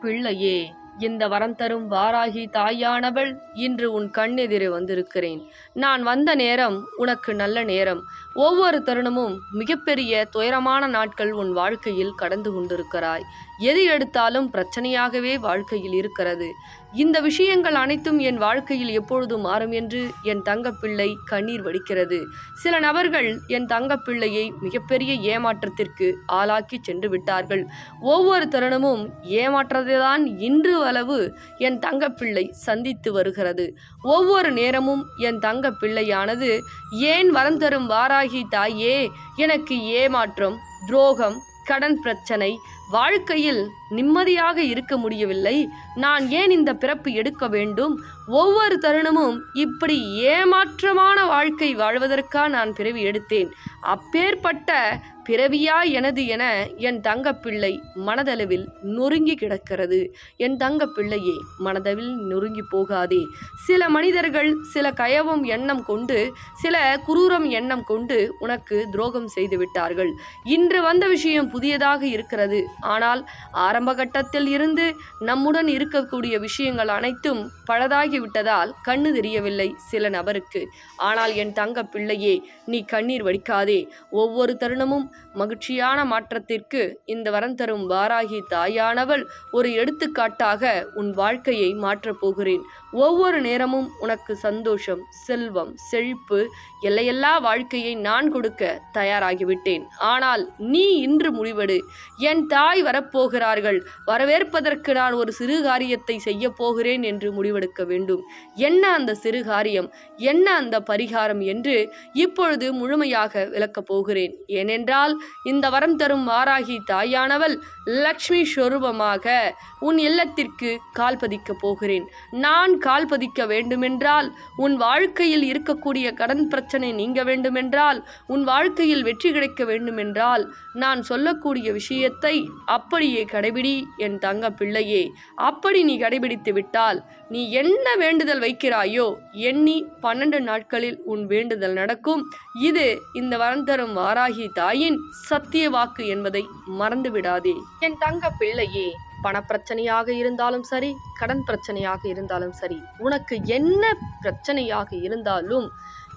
பிள்ளையே இந்த வரம் தரும் வாராகி தாயானவள் இன்று உன் கண்ணெதிரே வந்திருக்கிறேன். நான் வந்த நேரம் உனக்கு நல்ல நேரம். ஒவ்வொரு தருணமும் மிகப்பெரிய துயரமான நாட்கள் உன் வாழ்க்கையில் கடந்து கொண்டிருக்கிறாய். எது எடுத்தாலும் பிரச்சனையாகவே வாழ்க்கையில் இருக்கிறது. இந்த விஷயங்கள் அனைத்தும் என் வாழ்க்கையில் எப்பொழுது மாறும் என்று என் தங்கப்பிள்ளை கண்ணீர் வடிக்கிறது. சில நபர்கள் என் தங்கப்பிள்ளையை மிகப்பெரிய ஏமாற்றத்திற்கு ஆளாக்கி சென்று விட்டார்கள். ஒவ்வொரு தருணமும் ஏமாற்றத்தைதான் இன்று அளவு என் தங்கப்பிள்ளை சந்தித்து வருகிறது. ஒவ்வொரு நேரமும் என் தங்கப்பிள்ளையானது ஏன் வரம் தரும் வாராகி தாயே எனக்கு ஏமாற்றம் துரோகம் கடன் பிரச்சனை வாழ்க்கையில் நிம்மதியாக இருக்க முடியவில்லை. நான் ஏன் இந்த பிறப்பு எடுக்க வேண்டும்? ஒவ்வொரு தருணமும் இப்படி ஏமாற்றமான வாழ்க்கை வாழ்வதற்காக நான் பிறவி எடுத்தேன். அப்பேற்பட்ட பிறவியா எனது என என் தங்கப்பிள்ளை மனதளவில் நொறுங்கி கிடக்கிறது. என் தங்கப்பிள்ளையே மனதளவில் நொறுங்கி போகாதே. சில மனிதர்கள் சில கயவம் எண்ணம் கொண்டு சில குரூரம் எண்ணம் கொண்டு உனக்கு துரோகம் செய்து விட்டார்கள். இன்று வந்த விஷயம் புதியதாக இருக்கிறது. ஆனால் ஆரம்ப கட்டத்தில் இருந்து நம்முடன் இருக்கக்கூடிய விஷயங்கள் அனைத்தும் பழதாகிவிட்டதால் கண்ணு தெரியவில்லை சில நபருக்கு. ஆனால் என் தங்க பிள்ளையே நீ கண்ணீர் வடிக்காதே. ஒவ்வொரு தருணமும் மகிழ்ச்சியான மாற்றத்திற்கு இந்த வரம் தரும் வாராகி தாயானவள் ஒரு எடுத்துக்காட்டாக உன் வாழ்க்கையை மாற்றப் போகிறேன். ஒவ்வொரு நேரமும் உனக்கு சந்தோஷம் செல்வம் செழிப்பு எல்லையெல்லா வாழ்க்கையை நான் கொடுக்க தயாராகிவிட்டேன். ஆனால் நீ இன்று முடிவெடு. என் தாய் வரப்போகிறார்கள். வரவேற்பதற்கு நான் ஒரு சிறு காரியத்தை செய்ய போகிறேன் என்று முடிவெடுக்க வேண்டும். என்ன அந்த சிறு காரியம்? என்ன அந்த பரிகாரம் என்று இப்பொழுது முழுமையாக விளக்கப் போகிறேன். ஏனென்றால் இந்த வரம் தரும் வாராகி தாயானவள் லக்ஷ்மி ஸ்வரூபமாக உன் இல்லத்திற்கு கால் பதிக்கப் போகிறேன். நான் கால் பதிக்க வேண்டுமென்றால் உன் வாழ்க்கையில் இருக்கக்கூடிய கடன் பிரச்சனை நீங்க வேண்டுமென்றால் உன் வாழ்க்கையில் வெற்றி கிடைக்க வேண்டுமென்றால் நான் சொல்லக்கூடிய விஷயத்தை அப்படியே கடைபிடி என் தங்க பிள்ளையே. அப்படி நீ கடைபிடித்து விட்டால் நீ என்ன வேண்டுதல் வைக்கிறாயோ எண்ணி பன்னெண்டு நாட்களில் உன் வேண்டுதல் நடக்கும். இது இந்த வரம் தரும் வாராகி தாயின் சத்திய வாக்கு என்பதை மறந்து விடாதே என் தங்க பிள்ளையே பணப்பிரச்சனையாக இருந்தாலும் சரி கடன் பிரச்சனையாக இருந்தாலும் சரி உனக்கு என்ன பிரச்சனையாக இருந்தாலும்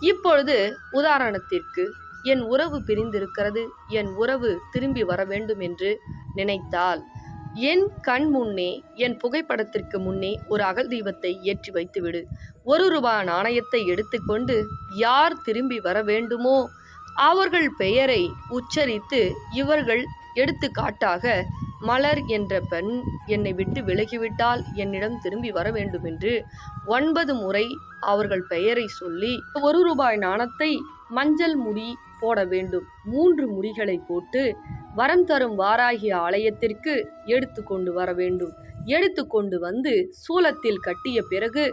இப்பொழுது உதாரணத்திற்கு என் உறவு பிரிந்திருக்கிறது என் உறவு திரும்பி வர வேண்டும் என்று நினைத்தாள். என் கண் முன்னே என் புகைப்படத்திற்கு முன்னே ஒரு அகல் தீபத்தை ஏற்றி வைத்துவிடு. ஒரு ரூபா நாணயத்தை எடுத்துக்கொண்டு யார் திரும்பி வர வேண்டுமோ அவர்கள் பெயரை உச்சரித்து இவர்கள் எடுத்துக்காட்டாக மலர் என்ற பெண் என்னை விட்டு விலகிவிட்டால் என்னிடம் திரும்பி வர வேண்டும் என்று ஒன்பது முறை அவர்கள் பெயரை சொல்லி ஒரு ரூபாய் நாணத்தை மஞ்சள் முடி போட வேண்டும். மூன்று முடிகளை போட்டு வரம் தரும் வாராகி ஆலயத்திற்கு எடுத்து கொண்டு வர வேண்டும். எடுத்து கொண்டு வந்து சூலத்தில் கட்டிய பிறகு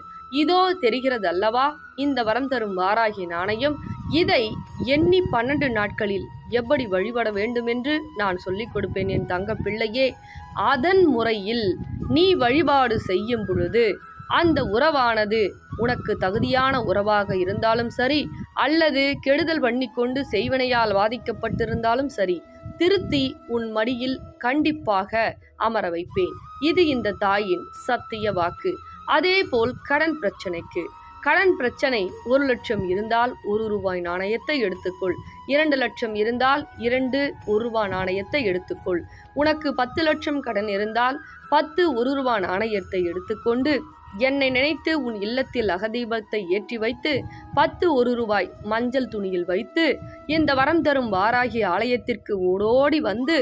இதோ தெரிகிறதல்லவா? இந்த வரம் தரும் வாராகி நாணயம் இதை எண்ணி பன்னெண்டு நாட்களில் எப்படி வழிபட வேண்டுமென்று நான் சொல்லிக் கொடுப்பேன் என் தங்க பிள்ளையே. அதன் முறையில் நீ வழிபாடு செய்யும் பொழுது அந்த உறவானது உனக்கு தகுதியான உறவாக இருந்தாலும் சரி அல்லது கெடுதல் பண்ணிக்கொண்டு செய்வனையால் பாதிக்கப்பட்டிருந்தாலும் சரி திருத்தி உன் மடியில் கண்டிப்பாக அமர வைப்பேன். இது இந்த தாயின் சத்திய வாக்கு. அதேபோல் கடன் பிரச்சனைக்கு. கடன் பிரச்சனை ஒரு லட்சம் இருந்தால் ஒரு ரூபாய் நாணயத்தை எடுத்துக்கொள். இரண்டு லட்சம் இருந்தால் இரண்டு ஒரு ரூபாய் நாணயத்தை எடுத்துக்கொள். உனக்கு பத்து லட்சம் கடன் இருந்தால் பத்து ஒரு ரூபாய் நாணயத்தை எடுத்துக்கொண்டு என்னை நினைத்து உன் இல்லத்தில் அகதீபத்தை ஏற்றி வைத்து பத்து ஒரு ரூபாய் மஞ்சள் துணியில் வைத்து இந்த வரம் தரும் வாராகி ஆலயத்திற்கு ஓடோடி வந்து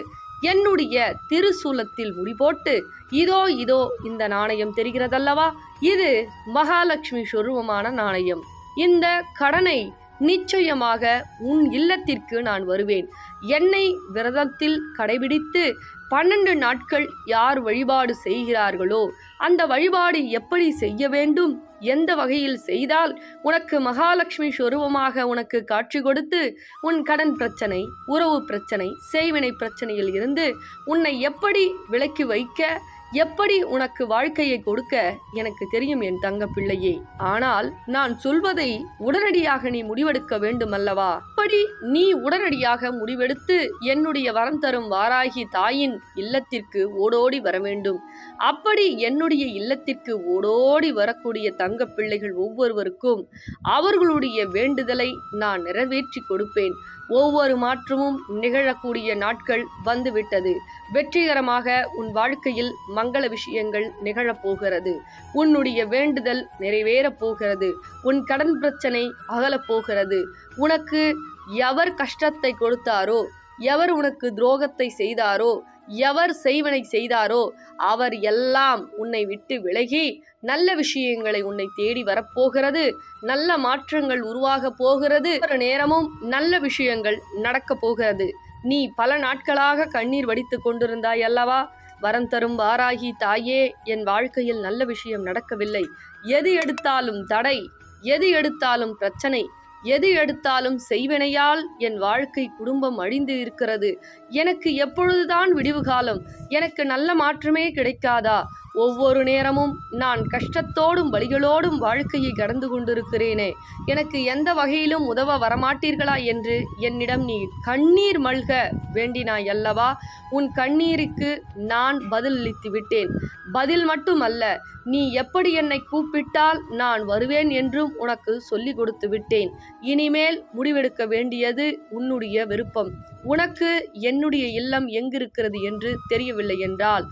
என்னுடைய திருசூலத்தில் முடிபோட்டு இதோ இதோ இந்த நாணயம் தெரிகிறதல்லவா? இது மகாலட்சுமி சொருபமான நாணயம். இந்த கடனை நிச்சயமாக உன் இல்லத்திற்கு நான் வருவேன். என்னை விரதத்தில் கடைபிடித்து பன்னெண்டு நாட்கள் யார் வழிபாடு செய்கிறார்களோ அந்த வழிபாடு எப்படி செய்ய வேண்டும்? எந்த வகையில் செய்தால் உனக்கு மகாலட்சுமி ஸ்வரூபமாக உனக்கு காட்சி கொடுத்து உன் கடன் பிரச்சனை உறவு பிரச்சனை செய்வினை பிரச்சனையில் இருந்து உன்னை எப்படி விலக்கி வைக்க எப்படி உனக்கு வாழ்க்கையை கொடுக்க எனக்கு தெரியும் என் தங்க பிள்ளையே ஆனால் நான் சொல்வதை உடனடியாக நீ முடிவெடுக்க வேண்டும் அல்லவா அப்படி நீ உடனடியாக முடிவெடுத்து என்னுடைய வரம் தரும் வாராகி தாயின் இல்லத்திற்கு ஓடோடி வர வேண்டும். அப்படி என்னுடைய இல்லத்திற்கு ஓடோடி வரக்கூடிய தங்க பிள்ளைகள் ஒவ்வொருவருக்கும் அவர்களுடைய வேண்டுதலை நான் நிறைவேற்றி கொடுப்பேன். ஒவ்வொரு மாற்றமும் நிகழக்கூடிய நாட்கள் வந்துவிட்டது. வெற்றிகரமாக உன் வாழ்க்கையில் மங்கள விஷயங்கள் நிகழப்போகிறது உன்னுடைய வேண்டுதல் நிறைவேறப் போகிறது. உன் கடன் பிரச்சனை அகலப்போகிறது உனக்கு எவர் கஷ்டத்தை கொடுத்தாரோ எவர் உனக்கு துரோகத்தை செய்தாரோ எவர் செய்வனை செய்தாரோ அவர் எல்லாம் உன்னை விட்டு விலகி நல்ல விஷயங்களை உன்னை தேடி வரப்போகிறது நல்ல மாற்றங்கள் உருவாக போகிறது ஒரு நேரமும் நல்ல விஷயங்கள் நடக்க போகிறது. நீ பல நாட்களாக கண்ணீர் வடித்து கொண்டிருந்தாய் அல்லவா? வரம் தரும் வாராகி தாயே என் வாழ்க்கையில் நல்ல விஷயம் நடக்கவில்லை. எது எடுத்தாலும் தடை எது எடுத்தாலும் பிரச்சனை. எது எடுத்தாலும் செய்வினையால் என் வாழ்க்கை குடும்பம் அழிந்து இருக்கிறது. எனக்கு எப்பொழுதுதான் விடிவு காலம். எனக்கு நல்ல மாற்றமே கிடைக்காதா? ஒவ்வொரு நேரமும் நான் கஷ்டத்தோடும் வழிகளோடும் வாழ்க்கையை கடந்து கொண்டிருக்கிறேனே. எனக்கு எந்த வகையிலும் உதவ வரமாட்டீர்களா என்று என்னிடம் நீ கண்ணீர் மல்க வேண்டினாய் அல்லவா உன் கண்ணீருக்கு நான் பதிலளித்து விட்டேன். பதில் மட்டுமல்ல நீ எப்படி என்னை கூப்பிட்டால் நான் வருவேன் என்றும் உனக்கு சொல்லி கொடுத்து விட்டேன். இனிமேல் முடிவெடுக்க வேண்டியது உன்னுடைய விருப்பம். உனக்கு என்னுடைய இல்லம் எங்கிருக்கிறது என்று தெரியவில்லை என்றால்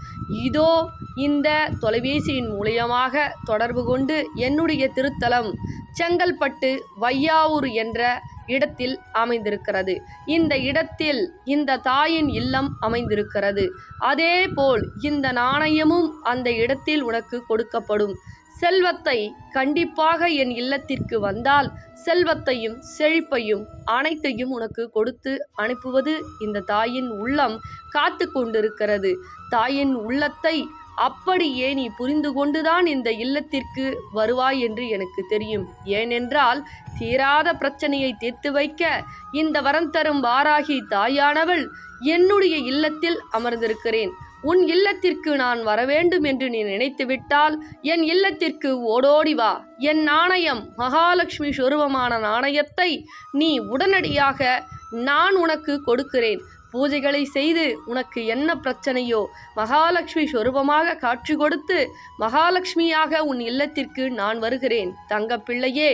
இதோ இந்த தொலைபேசியின் மூலியமாக தொடர்பு கொண்டு என்னுடைய திருத்தலம் செங்கல்பட்டு வையாவூர் என்ற இடத்தில் அமைந்திருக்கிறது. இந்த இடத்தில் இந்த தாயின் இல்லம் அமைந்திருக்கிறது. அதேபோல் இந்த நாணயமும் அந்த இடத்தில் உனக்கு கொடுக்கப்படும். செல்வத்தை கண்டிப்பாக என் இல்லத்திற்கு வந்தால் செல்வத்தையும் செழிப்பையும் அனைத்தையும் உனக்கு கொடுத்து அனுப்புவது இந்த தாயின் உள்ளம் காத்து கொண்டிருக்கிறது தாயின் உள்ளத்தை அப்படியே நீ புரிந்து கொண்டுதான் இந்த இல்லத்திற்கு வருவாய் என்று எனக்கு தெரியும். ஏனென்றால் தீராத பிரச்சனையை தீர்த்து வைக்க இந்த வரம் தரும் வாராகி தாயானவள் என்னுடைய இல்லத்தில் அமர்ந்திருக்கிறேன். உன் இல்லத்திற்கு நான் வரவேண்டும் என்று நீ நினைத்துவிட்டால் என் இல்லத்திற்கு ஓடோடி வா. என் நாணயம் மகாலட்சுமி சொருபமான நாணயத்தை நீ உடனடியாக நான் உனக்கு கொடுக்கிறேன். பூஜைகளை செய்து உனக்கு என்ன பிரச்சனையோ மகாலட்சுமி சொரூபமாக காட்சி கொடுத்து மகாலட்சுமியாக உன் இல்லத்திற்கு நான் வருகிறேன். தங்க பிள்ளையே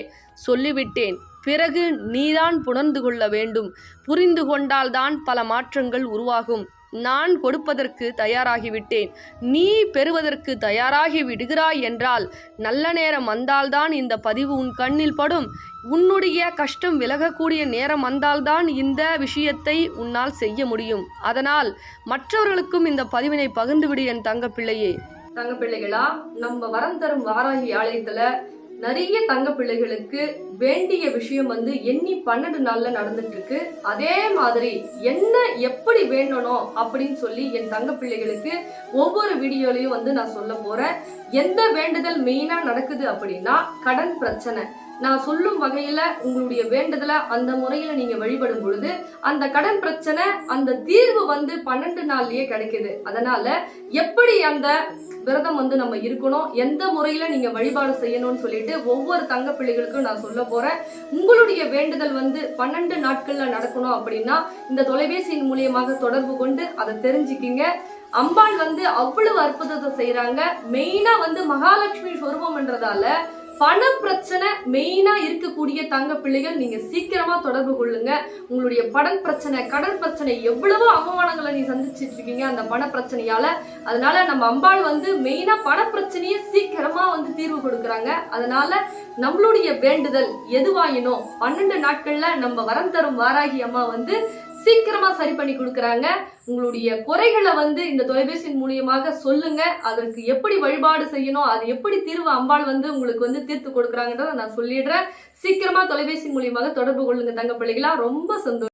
சொல்லிவிட்டேன். பிறகு நீதான் புணர்ந்து கொள்ள வேண்டும். புரிந்து கொண்டால்தான் பல மாற்றங்கள் உருவாகும். நான் கொடுப்பதற்கு தயாராகிவிட்டேன் நீ பெறுவதற்கு தயாராகி விடுகிறாய் என்றால் நல்ல நேரம் வந்தால்தான் இந்த பதிவு உன் கண்ணில் படும். உன்னுடைய கஷ்டம் விலகக்கூடிய நேரம் வந்தால்தான் இந்த விஷயத்தை உன்னால் செய்ய முடியும். அதனால் மற்றவர்களுக்கும் இந்த பதிவினை பகிர்ந்துவிடு என் தங்கப்பிள்ளையே. தங்கப்பிள்ளைகளா தங்க நம்ம வரம் தரும் வாராகி ஆலயத்துல நிறைய தங்க பிள்ளைகளுக்கு வேண்டிய விஷயம் வந்து எண்ணி பன்னெண்டு நாள்ல நடந்துட்டு இருக்கு அதே மாதிரி என்ன எப்படி வேண்டணும் அப்படின்னு சொல்லி என் தங்க பிள்ளைகளுக்கு ஒவ்வொரு வீடியோலையும் வந்து நான் சொல்ல போறேன். எந்த வேண்டுதல் மெயினா நடக்குது அப்படின்னா கடன் பிரச்சனை. நான் சொல்லும் வகையில உங்களுடைய வேண்டுதலை அந்த முறையில நீங்க வழிபடும் பொழுது அந்த கடன் பிரச்சனை அந்த தீர்வு வந்து பன்னெண்டு நாள்லயே கிடைக்குது. அதனால எப்படி அந்த விரதம் வந்து நம்ம இருக்கணும் எந்த முறையில நீங்க வழிபாடு செய்யணும்னு சொல்லிட்டு ஒவ்வொரு தங்க பிள்ளைகளுக்கும் நான் சொல்ல போறேன். உங்களுடைய வேண்டுதல் வந்து பன்னெண்டு நாட்கள்ல நடக்கணும் அப்படின்னா இந்த தொலைபேசியின் மூலியமாக தொடர்பு கொண்டு அதை தெரிஞ்சுக்கிங்க. அம்பாள் வந்து அவ்வளவு அற்புதத்தை செய்யறாங்க மெயினா வந்து மகாலட்சுமி சொருபம்ன்றதால பண பிரச்சனை மெயினா இருக்கக்கூடிய தங்க பிள்ளைகள் நீங்க சீக்கிரமா தொடர்பு கொள்ளுங்க. உங்களுடைய படன் பிரச்சனை கடன் பிரச்சனை எவ்வளவோ அவமானங்களை நீ சந்திச்சிட்டு இருக்கீங்க அந்த பண பிரச்சனையால அதனால நம்ம அம்பாள் வந்து மெயினா பண பிரச்சனையை சீக்கிரமா வந்து தீர்வு கொடுக்குறாங்க. அதனால நம்மளுடைய வேண்டுதல் எதுவாயினோ பன்னெண்டு நாட்கள்ல நம்ம வரம் தரும் வாராகி அம்மா வந்து சீக்கிரமா சரி பண்ணி கொடுக்கறாங்க. உங்களுடைய குறைகளை வந்து இந்த தொலைபேசியின் மூலியமாக சொல்லுங்க. அதற்கு எப்படி வழிபாடு செய்யணும் அது எப்படி தீர்வு அம்பாள் வந்து உங்களுக்கு வந்து தீர்த்து கொடுக்கறாங்கன்றத நான் சொல்லிடுறேன். சீக்கிரமா தொலைபேசி மூலியமாக தொடர்பு கொள்ளுங்க தங்க பிள்ளைகளா. ரொம்ப சந்தோஷம்.